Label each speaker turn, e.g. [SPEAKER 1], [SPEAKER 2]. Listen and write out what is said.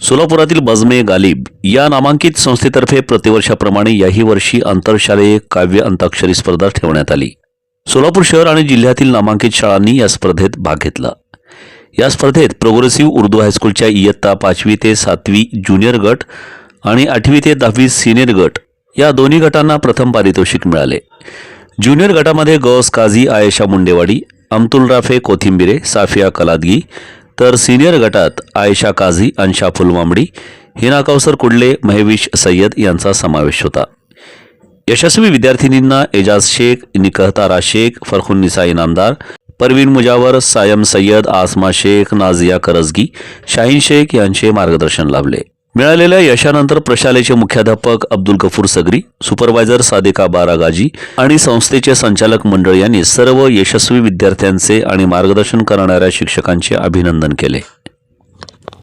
[SPEAKER 1] सोलापुरातील बजमे गालिब या नामांकित संस्थेतर्फे प्रतिवर्षाप्रमाणे याही वर्षी आंतरशालेय काव्य अंताक्षरी स्पर्धा ठेवण्यात आली. सोलापूर शहर आणि जिल्ह्यातील नामांकित शाळांनी या स्पर्धेत भाग घेतला. या स्पर्धेत प्रोग्रेसिव्ह उर्दू हायस्कूलच्या इयत्ता पाचवी ते सातवी ज्युनियर गट आणि आठवी ते दहावी सिनियर गट या दोन्ही गटांना प्रथम पारितोषिक मिळाले. ज्युनियर गटामध्ये गौस काझी आयशा मुंडेवाडी अमतुल राफे कोथिंबिरे साफिया कलादगी तर सिनियर गटात आयशा काझी अंशा फुलमांबडी हिना कौसर कुडले महेविश सय्यद यांचा समावेश होता. यशस्वी विद्यार्थिनींना एजाज शेख निकहतारा शेख फरखुन्निसा इनामदार परवीन मुजावर सायम सय्यद आसमा शेख नाझिया करजगी शाहीन शेख यांचे मार्गदर्शन लाभले. मिळालेल्या यशानंतर प्रशालेचे मुख्याध्यापक अब्दुल गफूर सगरी सुपरवायझर सादिका बारागाजी आणि संस्थेचे संचालक मंडळ यांनी सर्व यशस्वी विद्यार्थ्यांचे आणि मार्गदर्शन करणाऱ्या शिक्षकांचे अभिनंदन केले.